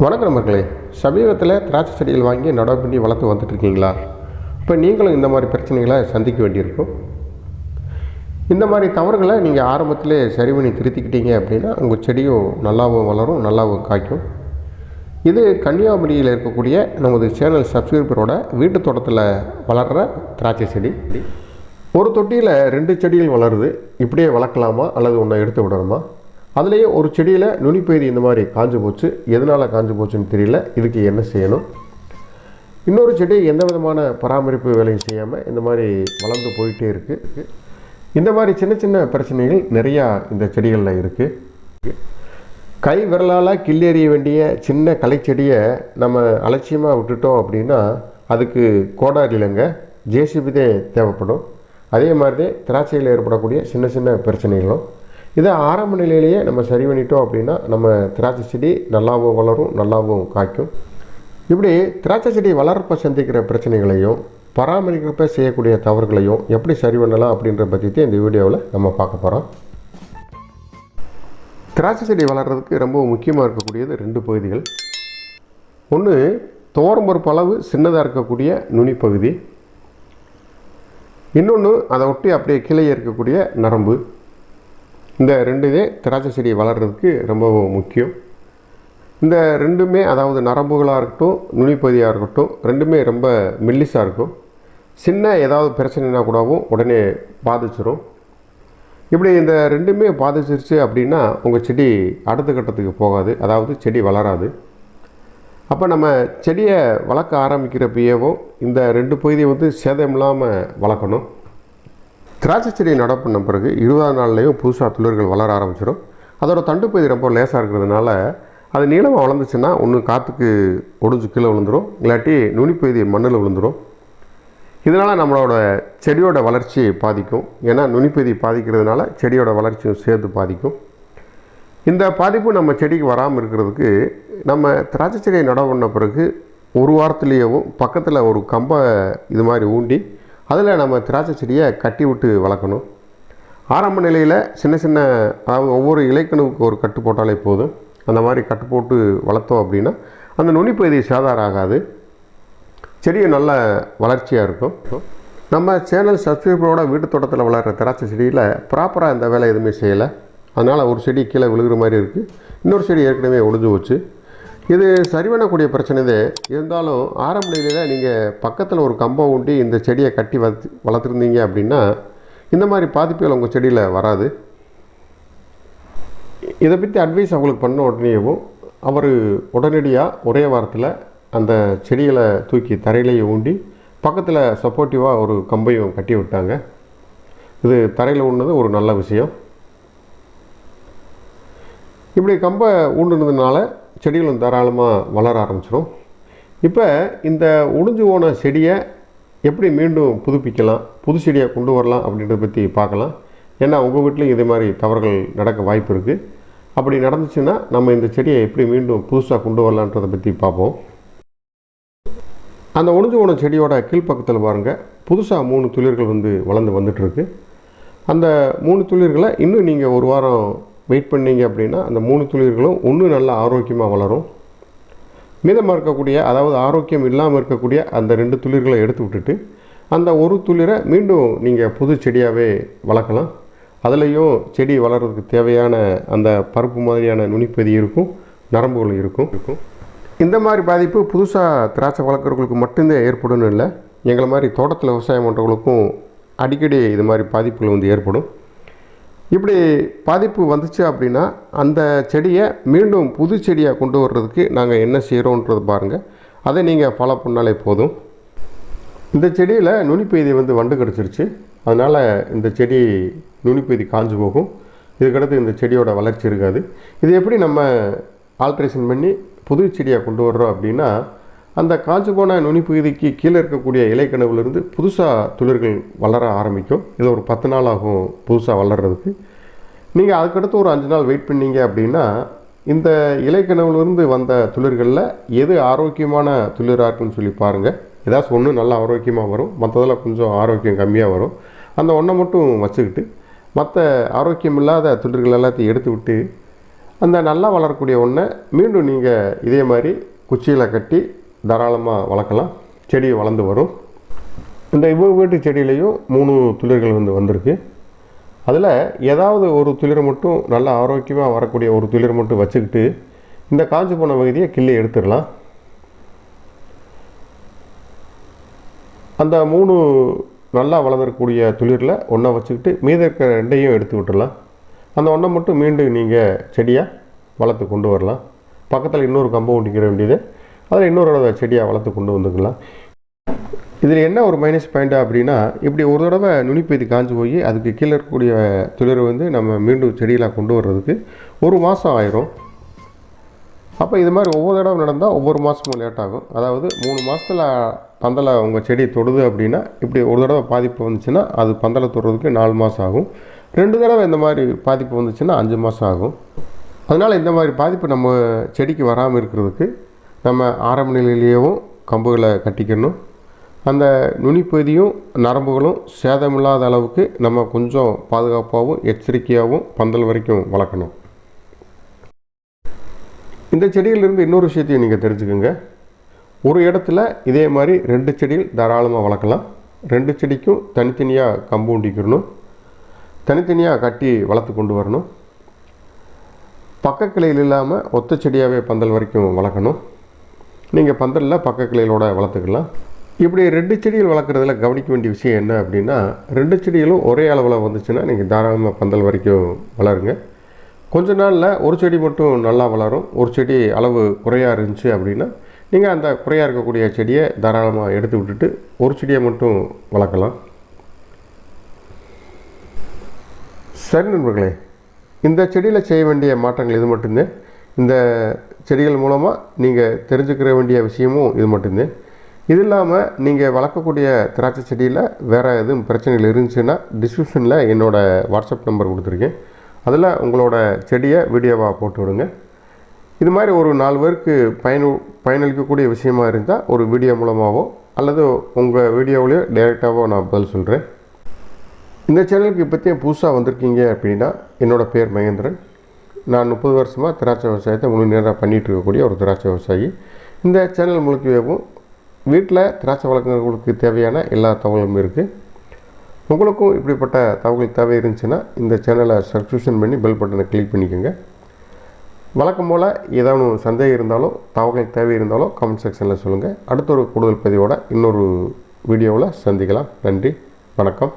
வணக்கம் நண்பர்களே. சமீபத்தில் திராட்சை செடிகள் வாங்கி நடவு பண்ணி வளர்த்து வந்துட்டுருக்கீங்களா? இப்போ நீங்களும் இந்த மாதிரி பிரச்சனைகளை சந்திக்க வேண்டியிருக்கும். இந்த மாதிரி தவறுகளை நீங்கள் ஆரம்பத்தில் சரி பண்ணி திருத்திக்கிட்டீங்க அப்படின்னா உங்கள் செடியும் நல்லாவும் வளரும் நல்லாவும் காய்க்கும். இது கன்னியாகுமரியில் இருக்கக்கூடிய நமது சேனல் சப்ஸ்கிரைபரோட வீட்டு தோட்டத்தில் வளர்கிற திராட்சை செடி. ஒரு தொட்டியில் ரெண்டு செடிகள் வளருது. இப்படியே வளர்க்கலாமா? அல்லது ஒன்றை எடுத்து விடணுமா? அதுலேயே ஒரு செடியில் நுனிப்பயிர் இந்த மாதிரி காஞ்சு போச்சு. எதனால் காஞ்சு போச்சுன்னு தெரியல. இதுக்கு என்ன செய்யணும்? இன்னொரு செடி எந்த விதமான பராமரிப்பு வேலையும் செய்யாமல் இந்த மாதிரி வளர்ந்து போயிட்டே இருக்குது இந்த மாதிரி சின்ன சின்ன பிரச்சனைகள் நிறையா இந்த செடிகளில் இருக்குது கை விரலால் கிள்ளேறிய வேண்டிய சின்ன களைச்செடியை நம்ம அலட்சியமாக விட்டுட்டோம் அப்படின்னா அதுக்கு கோடாரி இல்லைங்க ஜேசிபி தேவைப்படும். அதே மாதிரி திராட்சையில் ஏற்படக்கூடிய சின்ன சின்ன பிரச்சனைகளும் இதை ஆரம்ப நிலையிலேயே நம்ம சரி பண்ணிட்டோம் அப்படின்னா நம்ம திராட்சை செடி நல்லாவும் வளரும் நல்லாவும் காய்க்கும். இப்படி திராட்சை செடி வளர்ப்ப சந்திக்கிற பிரச்சனைகளையும் பராமரிக்கிறப்ப செய்யக்கூடிய தவறுகளையும் எப்படி சரி பண்ணலாம் அப்படின்ற பற்றி இந்த வீடியோவில் நம்ம பார்க்க போகிறோம் திராட்சை செடி வளர்கிறதுக்கு ரொம்ப முக்கியமாக இருக்கக்கூடியது ரெண்டு பகுதிகள். ஒன்று தோரம்பருப்பு அளவு சின்னதாக இருக்கக்கூடிய நுனிப்பகுதி இன்னொன்று அதை ஒட்டி அப்படியே கீழே இருக்கக்கூடிய நரம்பு. இந்த ரெண்டு இதே திராட்சை செடி வளர்கிறதுக்கு ரொம்ப முக்கியம். இந்த ரெண்டுமே அதாவது நரம்புகளாக இருக்கட்டும் நுனிப்பகுதியாக இருக்கட்டும் ரெண்டுமே ரொம்ப மெல்லிஸாக இருக்கும். சின்ன ஏதாவது பிரச்சனைனா கூடவும் உடனே பாதிச்சிடும் இப்படி இந்த ரெண்டுமே பாதிச்சிருச்சு அப்படின்னா உங்கள் செடி அடுத்த கட்டத்துக்கு போகாது. அதாவது செடி வளராது. அப்போ நம்ம செடியை வளர்க்க ஆரம்பிக்கிறப்பயேவும் இந்த ரெண்டு பகுதியை வந்து சேதம் இல்லாமல் வளர்க்கணும். திராட்சை செடி நடவு பண்ண பிறகு இருபதாம் நாள்லேயும் புதுசாக துளிர்கள் வளர ஆரம்பிச்சிடும். அதோட தண்டு பகுதி ரொம்ப லேசாக இருக்கிறதுனால அது நீளமாக வளர்ந்துச்சுன்னா ஒன்று காற்றுக்கு ஒடிஞ்சு கீழே விழுந்துடும் இல்லாட்டி நுனிப்பகுதி மண்ணில் விழுந்துடும் இதனால் நம்மளோட செடியோட வளர்ச்சி பாதிக்கும். ஏன்னா நுனிப்பகுதி பாதிக்கிறதுனால செடியோட வளர்ச்சியும் சேர்த்து பாதிக்கும். இந்த பாதிப்பு நம்ம செடிக்கு வராமல் இருக்கிறதுக்கு நம்ம திராட்சை செடியை நடவு பண்ண பிறகு ஒரு வாரத்துலேயேவும் பக்கத்தில் ஒரு கம்பை இது மாதிரி ஊண்டி அதில் நம்ம திராட்சை செடியை கட்டி விட்டு வளர்க்கணும். ஆரம்ப நிலையில் சின்ன சின்ன அதாவது ஒவ்வொரு இலைக்கணுவுக்கு ஒரு கட்டு போட்டாலே போதும். அந்த மாதிரி கட்டு போட்டு வளர்த்தோம் அப்படின்னா அந்த நுனிப்பகுதி சேதாரம் ஆகாது. செடியும் நல்ல வளர்ச்சியாக இருக்கும். நம்ம சேனல் சப்ஸ்கிரைபரோட வீட்டு தோட்டத்தில் வளர்கிற திராட்சை செடியில் ப்ராப்பராக இந்த வேலை எதுவுமே செய்யலை. அதனால் ஒரு செடி கீழே விழுகிற மாதிரி இருக்குது இன்னொரு செடி ஏற்கனவே ஒழிஞ்சு போச்சு. இது சரி பண்ணக்கூடிய பிரச்சனை தான் இருந்தாலும் ஆரம்ப நிலையில் நீங்கள் பக்கத்தில் ஒரு கம்பம் ஊண்டி இந்த செடியை கட்டி வளர்த்து வளர்த்துருந்தீங்க அப்படின்னா இந்த மாதிரி பாதிப்புகள் உங்கள் செடியில் வராது. இதை பற்றி அட்வைஸ் அவங்களுக்கு பண்ண உடனேயும் அவர் உடனடியாக ஒரே வாரத்தில் அந்த செடிகளை தூக்கி தரையிலேயே ஊண்டி பக்கத்தில் சப்போர்ட்டிவாக ஒரு கம்பையும் கட்டி விட்டாங்க. இது தரையில் ஊண்டினது ஒரு நல்ல விஷயம். இப்படி கம்பை ஊண்டுனதுனால செடிகளும் தாராளமாக வளர ஆரம்பிச்சிடும். இப்போ இந்த ஒடிஞ்சு போன செடியை எப்படி மீண்டும் புதுப்பிக்கலாம் புது செடியை கொண்டு வரலாம் அப்படின்றத பற்றி பார்க்கலாம். ஏன்னா உங்கள் வீட்லேயும் இதே மாதிரி தவறுகள் நடக்க வாய்ப்பு இருக்குது அப்படி நடந்துச்சுன்னா நம்ம இந்த செடியை எப்படி மீண்டும் புதுசாக கொண்டு வரலான்றதை பற்றி பார்ப்போம். அந்த ஒடிஞ்சு போன செடியோட கீழ்ப்பக்கத்தில் பாருங்கள் புதுசாக மூணு துளிர்கள் வந்து வளர்ந்து வந்துட்டுருக்கு அந்த மூணு துளிர்களை இன்னும் நீங்கள் ஒரு வாரம் வெயிட் பண்ணீங்க அப்படின்னா அந்த மூணு துளிர்களும் இன்னும் நல்லா ஆரோக்கியமாக வளரும். மீதமாக இருக்கக்கூடிய அதாவது ஆரோக்கியம் இல்லாமல் இருக்கக்கூடிய அந்த ரெண்டு துளிர்களை எடுத்து விட்டுட்டு அந்த ஒரு துளிரை மீண்டும் நீங்கள் புது செடியாகவே வளர்க்கலாம். அதுலேயும் செடி வளர்கிறதுக்கு தேவையான அந்த பருப்பு மாதிரியான நுனிப்பதி இருக்கும் நரம்புகள் இருக்கும். இருக்கும் இந்த மாதிரி பாதிப்பு புதுசாக திராட்சை வளர்க்குறவங்களுக்கு மட்டும்தான் ஏற்படும்னு இல்லை. எங்களை மாதிரி தோட்டத்தில் விவசாயம் பண்ணுறவங்களுக்கும் அடிக்கடி இது மாதிரி பாதிப்புகள் வந்து ஏற்படும். இப்படி பாதிப்பு வந்துச்சு அப்படின்னா அந்த செடியை மீண்டும் புது செடியாக கொண்டு வர்றதுக்கு நாங்கள் என்ன செய்கிறோன்றது பாருங்கள் அதை நீங்கள் ஃபாலோ பண்ணாலே போதும். இந்த செடியில் நுனிப்பெய்தி வந்து வண்டு கிடச்சிருச்சு. அதனால் இந்த செடி நுனிப்பெய்தி காஞ்சு போகும். இதுக்கடுத்து இந்த செடியோட வளர்ச்சி இருக்காது. இது எப்படி நம்ம ஆல்ட்ரேஷன் பண்ணி புது செடியாக கொண்டு வர்றோம் அப்படின்னா அந்த காஞ்சு போன நுனிப்பகுதிக்கு கீழே இருக்கக்கூடிய இலைக்கனவுலேருந்து புதுசாக துளிர்கள் வளர ஆரம்பிக்கும். இது ஒரு பத்து நாள் ஆகும் புதுசாக வளர்கிறதுக்கு நீங்கள் அதுக்கடுத்து ஒரு அஞ்சு நாள் வெயிட் பண்ணீங்க அப்படின்னா இந்த இலைக்கனவுலேருந்து வந்த துளிர்களில் எது ஆரோக்கியமான துளிராக இருக்குன்னு சொல்லி பாருங்கள் ஏதாச்சும் ஒன்று நல்லா ஆரோக்கியமாக வரும். மற்றதெல்லாம் கொஞ்சம் ஆரோக்கியம் கம்மியாக வரும். அந்த ஒன்றை மட்டும் வச்சுக்கிட்டு மற்ற ஆரோக்கியம் இல்லாத துளிர்கள் எல்லாத்தையும் எடுத்து விட்டு அந்த நல்லா வளரக்கூடிய ஒன்றை மீண்டும் நீங்கள் இதே மாதிரி குச்சியில் கட்டி தாராளமாக வளர்க்கலாம். செடி வளர்ந்து வரும். இந்த இவ்வளோ வீட்டு செடியிலையும் மூணு துளிர்கள் வந்து வந்திருக்கு. அதில் ஏதாவது ஒரு துளிர் மட்டும் நல்லா ஆரோக்கியமாக வரக்கூடிய ஒரு துளிர் மட்டும் வச்சுக்கிட்டு இந்த காஞ்சி போன பகுதியை கிள்ளி எடுத்துடலாம். அந்த மூணு நல்லா வளர்ந்துருக்கக்கூடிய துளிரில் ஒன்றை வச்சுக்கிட்டு மீத இருக்கிற ரெண்டையும் எடுத்து விட்டுடலாம். அந்த ஒன்றை மட்டும் மீண்டும் நீங்கள் செடியாக வளர்த்து கொண்டு வரலாம். பக்கத்தில் இன்னொரு கம்பம் ஒட்டிக்கிற வேண்டியது. அதில் இன்னொரு செடியாக வளர்த்து கொண்டு வந்துக்கலாம். இதில் என்ன ஒரு மைனஸ் பாயிண்ட் அப்படின்னா இப்படி ஒரு தடவை நுனிப்பெய்து காஞ்சு போய் அதுக்கு கீழே இருக்கக்கூடிய துளிர் வந்து நம்ம மீண்டும் செடியில் கொண்டு வர்றதுக்கு ஒரு மாதம் ஆயிரும். அப்போ இது மாதிரி ஒவ்வொரு தடவை நடந்தால் ஒவ்வொரு மாதமும் லேட் ஆகும். அதாவது மூணு மாதத்தில் பந்தலை உங்கள் செடி தொடுது அப்படின்னா இப்படி ஒரு தடவை பாதிப்பு வந்துச்சுன்னா அது பந்தலை தொடுறதுக்கு நாலு மாதம் ஆகும். ரெண்டு தடவை இந்த மாதிரி பாதிப்பு வந்துச்சுன்னா அஞ்சு மாதம் ஆகும். அதனால் இந்த மாதிரி பாதிப்பு நம்ம செடிக்கு வராமல் இருக்கிறதுக்கு நம்ம ஆரம்ப நிலையிலேயும் கம்புகளை கட்டிக்கணும். அந்த நுனிப்பகுதியும் நரம்புகளும் சேதமில்லாத அளவுக்கு நம்ம கொஞ்சம் பாதுகாப்பாகவும் எச்சரிக்கையாகவும் பந்தல் வரைக்கும் வளர்க்கணும். இந்த செடியிலிருந்து இன்னொரு விஷயத்தையும் நீங்கள் தெரிஞ்சுக்கோங்க. ஒரு இடத்துல இதே மாதிரி ரெண்டு செடிகள் தாராளமாக வளர்க்கலாம். ரெண்டு செடிக்கும் தனித்தனியாக கம்பு உண்டிக்கணும். தனித்தனியாக கட்டி வளர்த்து கொண்டு வரணும். பக்கக்கிளையில் இல்லாமல் ஒத்த செடியாகவே பந்தல் வரைக்கும் வளர்க்கணும். நீங்கள் பந்தலில் பக்க வளர்த்துக்கலாம். இப்படி ரெண்டு செடிகள் வளர்க்குறதுல கவனிக்க வேண்டிய விஷயம் என்ன அப்படின்னா ரெண்டு செடிகளும் ஒரே அளவில் வந்துச்சுன்னா நீங்கள் தாராளமாக பந்தல் வரைக்கும் வளருங்க. கொஞ்ச நாளில் ஒரு செடி மட்டும் நல்லா வளரும். ஒரு செடி அளவு குறையாக இருந்துச்சு அப்படின்னா நீங்கள் அந்த குறையாக இருக்கக்கூடிய செடியை தாராளமாக எடுத்து விட்டுட்டு ஒரு செடியை மட்டும் வளர்க்கலாம். சரி நண்பர்களே இந்த செடியில் செய்ய வேண்டிய மாற்றங்கள் இது மட்டும்தான். இந்த செடிகள் மூலமாக நீங்கள் தெரிஞ்சுக்கிற வேண்டிய விஷயமும் இது மட்டும்தான். இது இல்லாமல் நீங்கள் வளர்க்கக்கூடிய திராட்சை செடியில் வேறு எதுவும் பிரச்சனைகள் இருந்துச்சுன்னா டிஸ்கிரிப்ஷனில் என்னோடய வாட்ஸ்அப் நம்பர் கொடுத்துருக்கேன். அதில் உங்களோட செடியை வீடியோவாக போட்டு விடுங்க. இது மாதிரி ஒரு நாலு பேருக்கு பயனு பயனளிக்கக்கூடிய விஷயமா இருந்தால் ஒரு வீடியோ மூலமாகவோ அல்லது உங்கள் வீடியோவிலையோ டைரெக்டாகவோ நான் பதில் சொல்கிறேன் இந்த சேனலுக்கு இப்போத்தையும் புதுசாக வந்திருக்கீங்க அப்படின்னா என்னோடய பேர் மகேந்திரன். நான் முப்பது வருஷமாக திராட்சை விவசாயத்தை முழு நேராக பண்ணிகிட்டு இருக்கக்கூடிய ஒரு திராட்சை விவசாயி. இந்த சேனல் முழுக்கவேவும் வீட்டில் திராட்சை வளர்க்குறவங்களுக்கு தேவையான எல்லா தகவலும் இருக்குது உங்களுக்கும் இப்படிப்பட்ட தகவல் தேவை இருந்துச்சுன்னா இந்த சேனலை சப்ஸ்கிரிப்ஷன் பண்ணி பெல் பட்டனை கிளிக் பண்ணிக்கோங்க. வழக்கம் போல் ஏதாவது சந்தேகம் இருந்தாலும் தகவல் தேவை இருந்தாலும் கமெண்ட் செக்ஷனில் சொல்லுங்கள் அடுத்த ஒரு கூடுதல் பதிவோட இன்னொரு வீடியோவில் சந்திக்கலாம். நன்றி வணக்கம்.